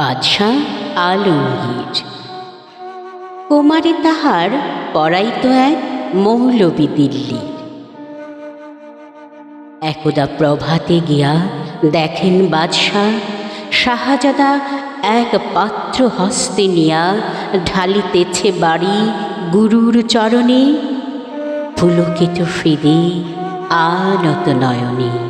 বাদশাহ আলমগীর। কুমারে তাহার পড়াইত এক মৌলবী দিল্লি। একদা প্রভাতে গিয়া দেখেন বাদশাহ, শাহজাদা এক পাত্র হস্তে নিয়া ঢালিতেছে বাড়ি গুরুর চরণে। পুলকিত হৃদে আনত নয়নে।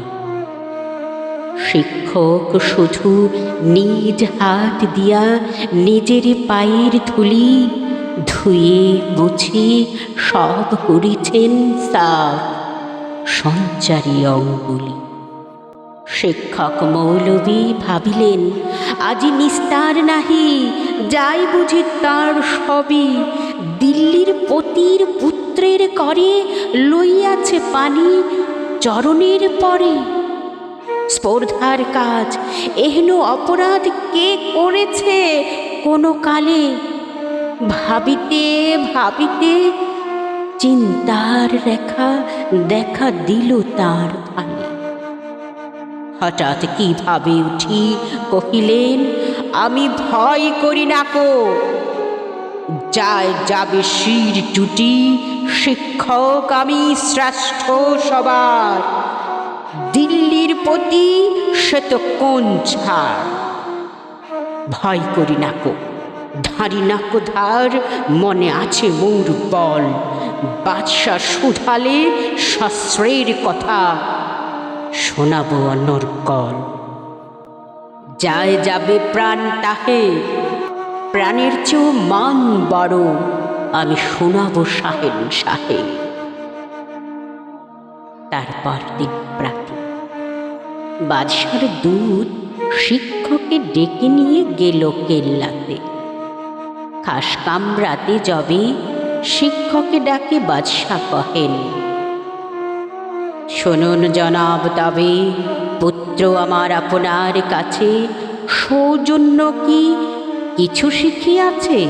শিক্ষক শুধু নিজ হাত দিয়া নিজের পায়ের ধুলি ধুয়ে মুছে সব করিছেন সাফ সঞ্চারী অঙ্গুলি। শিক্ষক মৌলবী ভাবিলেন, আজি নিস্তার নাহি, যাই বুঝি তার সবই। দিল্লির পতির পুত্রের করে লইয়াছে পানি চরণের পরে। স্পর্ধার কাজ। এহেন অপরাধ কে করেছে? কোনো কালে ভাবিতে ভাবিতে চিন্তার রেখা দেখা দিল তার ভালে হঠাৎ কীভাবে উঠি কহিলেন, আমি ভয় করি না কো। যায় যাবে শির টুটি, শিক্ষক আমি শ্রেষ্ঠ সবার। দিল্লির প্রতি কোন ছাড়। ভয় করি না কো, ধারি নাকো ধার, মনে আছে মোর বল। বাদশা শুধালে শাস্ত্রের কথা শোনাবো অন্যর কল। যায় যাবে প্রাণ তাহে, প্রাণের চেয়েও মান বড়, আমি শোনাবো সাহেব সাহেব তারপর প্রাতে বাদশার দূত শিক্ষককে ডেকে নিয়ে গেল কেল্লাতে। খাস কামরাতে যবে শিক্ষকে ডাকে বাদশাহ কহেন, শুনুন জনাব, তবে পুত্র আমার আপনার কাছে সৌজন্য কি কিছু শিখিয়াছে?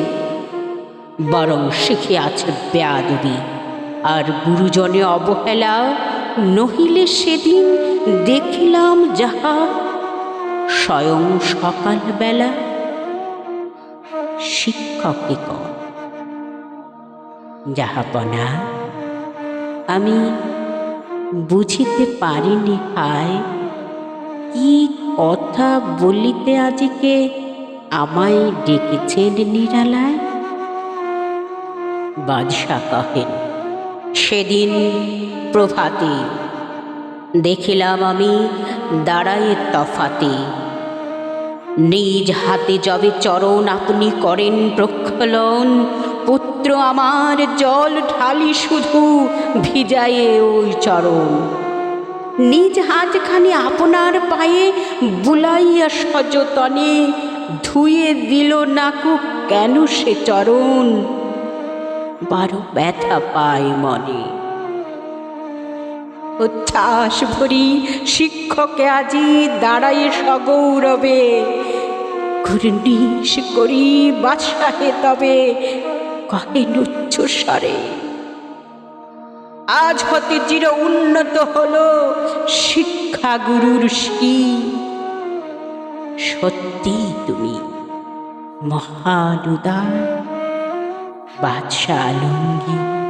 বরং শিখিয়াছে বেয়াদবি, আর গুরুজনে অবহেলা নহিলে সেদিন দেখিলাম যাহা স্বয়ং সকালবেলা শিক্ষকে কন যাহাপনা আমি বুঝিতে পারিনি হায়, কি কথা বলিতে আজকে আমায় ডেকেছেন নিরালায়? বাদশাহ কহেন সেদিন প্রভাতে দেখিলাম আমি দাঁড়ায়ে তফাতে। নিজ হাতে যবে চরণ আপনি করেন প্রক্ষলন, পুত্র আমার জল ঢালি শুধু ভিজায়ে ওই চরণ। নিজ হাতখানি আপনার পায়ে বুলাইয়া সযতনে ধুয়ে দিল নাকু কেন সে চরণ? বারো ব্যথা পায় মনে। উচ্ছ্বাস ভরি শিক্ষকে আজি দাঁড়ায় সগৌরবে। ঘূর্ণিস করি বাদশাহে তবে কহেন উচ্চ স্বরে। আজ হতে চির উন্নত হলো শিক্ষা গুরুর শি সত্যি তুমি মহান উদার। বাদশাহ আলমগীর।